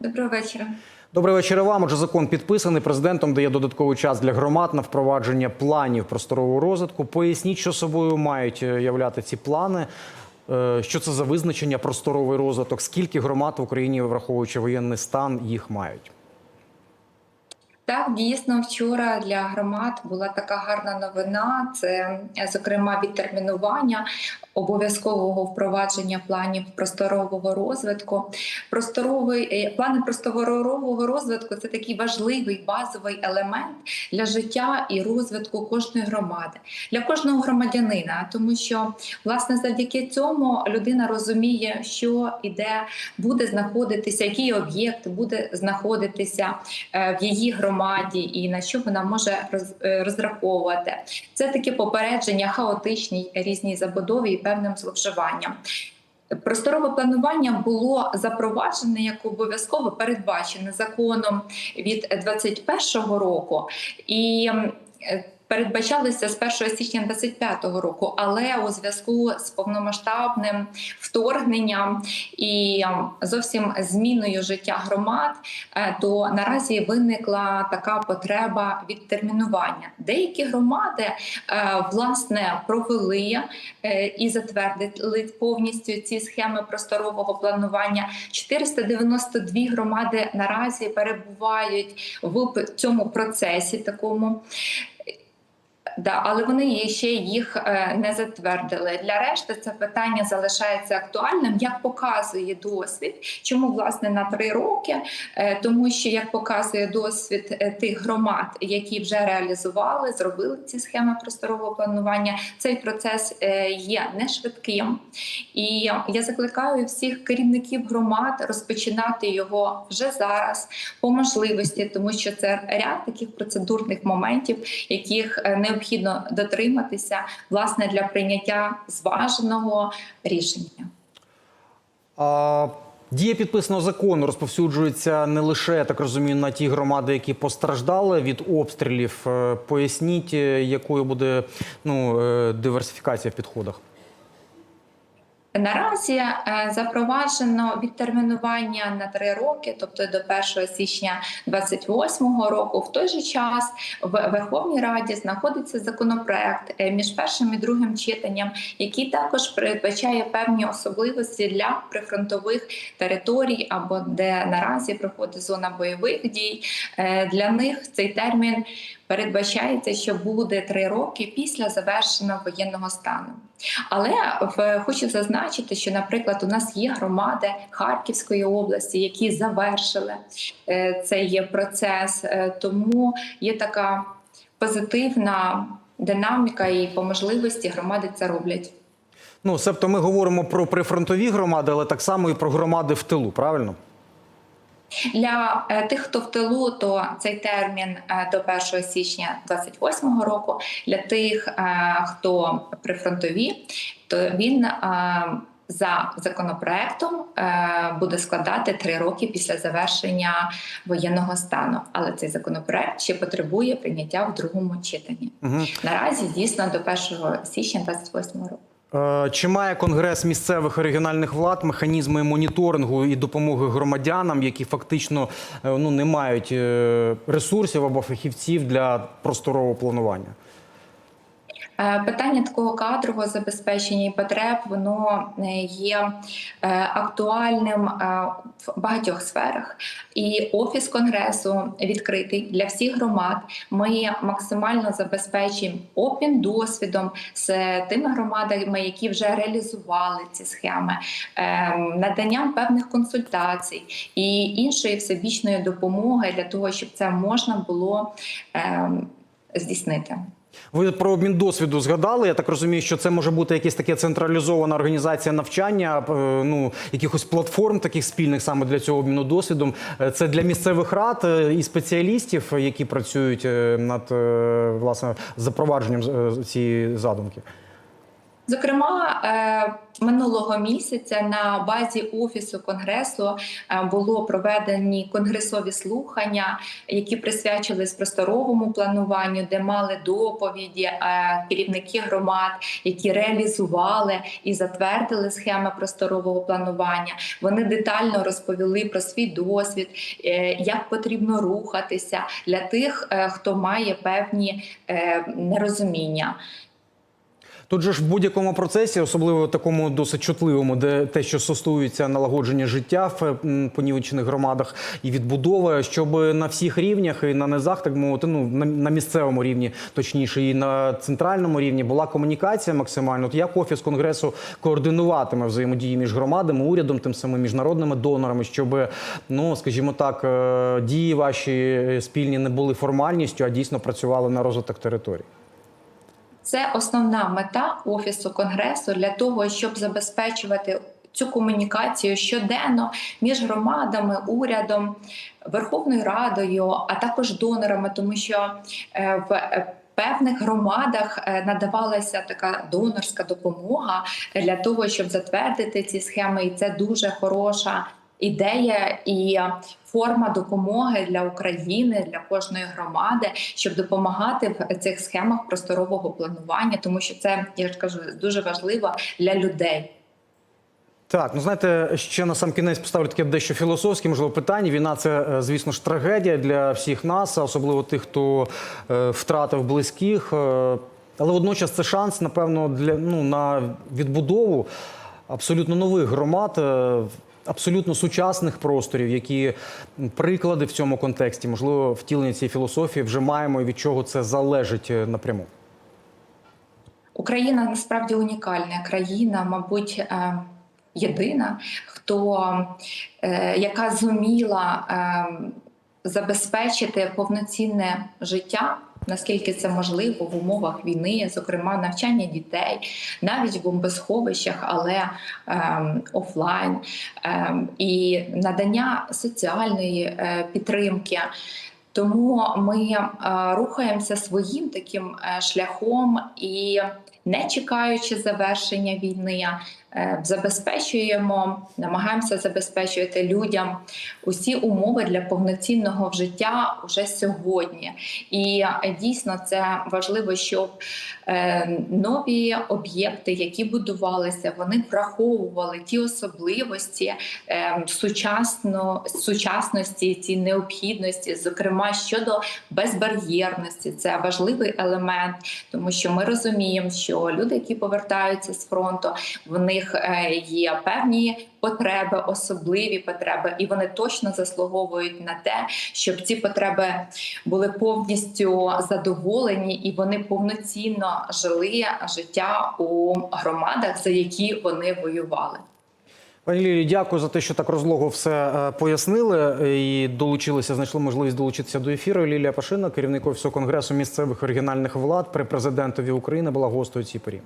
Доброго вечора. Добрий вечір вам. Отже, закон підписаний. Президентом дає додатковий час для громад на впровадження планів просторового розвитку. Поясніть, що собою мають е, являти ці плани. Е, Що це за визначення просторовий розвиток? Скільки громад в Україні, враховуючи воєнний стан, їх мають? Так, дійсно, вчора для громад була така гарна новина. Це, зокрема, відтермінування обов'язкового впровадження планів просторового розвитку. Просторовий е, плани просторового розвитку це такий важливий базовий елемент для життя і розвитку кожної громади, для кожного громадянина, тому що власне завдяки цьому людина розуміє, що і де буде знаходитися, який об'єкт буде знаходитися е, в її громаді, і на що вона може е, розраховувати. Це таке попередження хаотичній різній забудові і певним зловживанням. Просторове планування було запроваджене як обов'язково передбачене законом від 2021 року і е, з 1 січня 2025 року, але у зв'язку з повномасштабним вторгненням і зовсім зміною життя громад, е, то наразі виникла така потреба відтермінування. Деякі громади е, власне провели е, і затвердили повністю ці схеми просторового планування. 492 громади наразі перебувають в цьому процесі такому. Да, але вони ще їх е, не затвердили. Для решти це питання залишається актуальним, як показує досвід. Чому власне на три роки? Е, Тому що як показує досвід е, тих громад, які вже реалізували, зробили ці схеми просторового планування, цей процес є не швидким. І я закликаю всіх керівників громад розпочинати його вже зараз по можливості, тому що це ряд таких процедурних моментів, яких е, необхідно дотриматися власне для прийняття зваженого рішення. А, Дія підписаного закону розповсюджується не лише, так розумію, на ті громади, які постраждали від обстрілів. Е, Поясніть, е, якою буде ну, е, диверсифікація в підходах. Наразі е, запроваджено відтермінування на три роки, тобто до 1 січня 2028 року. В той же час в Верховній Раді знаходиться законопроект е, між першим і другим читанням, який також передбачає певні особливості для прифронтових територій або де наразі проходить зона бойових дій. Е, Для них цей термін передбачається, що буде три роки після завершення воєнного стану. Але хочу зазначити, що, наприклад, у нас є громади Харківської області, які завершили е, цей процес, Е, тому є така позитивна динаміка, і по можливості громади це роблять. Ну, себто ми говоримо про прифронтові громади, але так само і про громади в тилу, правильно? Для е, тих, хто в тилу, то цей термін е, до 1 січня 28 року. Для тих, е, хто при фронтові, то він за законопроектом буде складати три роки після завершення воєнного стану. Але цей законопроект ще потребує прийняття в другому читанні. Угу. Наразі дійсно до 1 січня 28 року. Е, Чи має Конгрес місцевих регіональних влад механізми моніторингу і допомоги громадянам, які фактично е, ну, не мають е, ресурсів або фахівців для просторового планування? Е, Питання такого кадрового забезпечення і потреб воно е, є е, актуальним в багатьох сферах. І офіс конгресу відкритий для всіх громад. Ми максимально забезпечуємо обмін досвідом з тими громадами, які вже реалізували ці схеми, наданням певних консультацій і іншої всебічної допомоги для того, щоб це можна було е, здійснити. Ви про обмін досвіду згадали. Я так розумію, що це може бути якась таке централізована організація навчання, е, ну якихось платформ таких спільних саме для цього обміну досвідом. Е, Це для місцевих рад е, і спеціалістів, які працюють над власне запровадженням цієї задумки. Зокрема, е, минулого місяця на базі офісу конгресу е, було проведені конгресові слухання, які присвячились просторовому плануванню, де мали доповіді е, керівники громад, які реалізували і затвердили схеми просторового планування. Вони детально розповіли про свій досвід, як потрібно рухатися для тих, хто має певні нерозуміння. Тут же ж в будь-якому процесі, особливо такому досить чутливому, де те, що стосується налагодження життя в понівечених громадах і відбудови, щоб на всіх рівнях і на низах, так мовити, ну на, місцевому рівні, точніше, і на центральному рівні була комунікація максимально. От як офіс конгресу координуватиме взаємодії між громадами, урядом, тим самим міжнародними донорами, щоб ну скажімо так, е, дії ваші спільні не були формальністю, а дійсно працювали на розвиток територій. Це основна мета офісу конгресу для того, щоб забезпечувати цю комунікацію щоденно між громадами, урядом, Верховною Радою, а також донорами, тому що е, в е, певних громадах е, надавалася така донорська допомога для того, щоб затвердити ці схеми, і це дуже хороша. Ідея і форма допомоги для України для кожної громади, щоб допомагати в цих схемах просторового планування, тому що це я ж кажу дуже важливо для людей. Так, ну знаєте, ще на сам кінець поставлю таке дещо філософське, можливо, питання. Війна це, е, звісно ж, трагедія для всіх нас, особливо тих, хто е, втратив близьких. Е, але водночас це шанс, напевно, для ну на відбудову абсолютно нових громад. Абсолютно сучасних просторів, які приклади в цьому контексті, можливо, втілення цієї філософії вже маємо і від чого це залежить е, напряму. Україна насправді унікальна країна, мабуть, е, єдина, хто е, яка зуміла е, забезпечити повноцінне життя. Наскільки це можливо в умовах війни, зокрема навчання дітей, навіть в бомбосховищах, але ем, офлайн, ем, і надання соціальної е, підтримки. Тому ми е, рухаємося своїм таким е, шляхом і не чекаючи завершення війни, е, забезпечуємо, намагаємося забезпечувати людям усі умови для повноцінного життя уже сьогодні. І е, дійсно це важливо, щоб е, нові об'єкти, які будувалися, вони враховували ті особливості сучасно, сучасності, ці необхідності, зокрема щодо безбар'єрності. Це важливий елемент, тому що ми розуміємо, що люди, які повертаються з фронту, в них е, є певні потреби, особливі потреби, і вони точно заслуговують на те, щоб ці потреби були повністю задоволені, і вони повноцінно жили життя у громадах, за які вони воювали. Пані Лілі, дякую за те, що так розлого все е, пояснили е, і долучилися, знайшли можливість долучитися до ефіру. Лілія Пашина, керівник офісу конгресу місцевих оригінальних влад при президентові України, була гостею цій порі.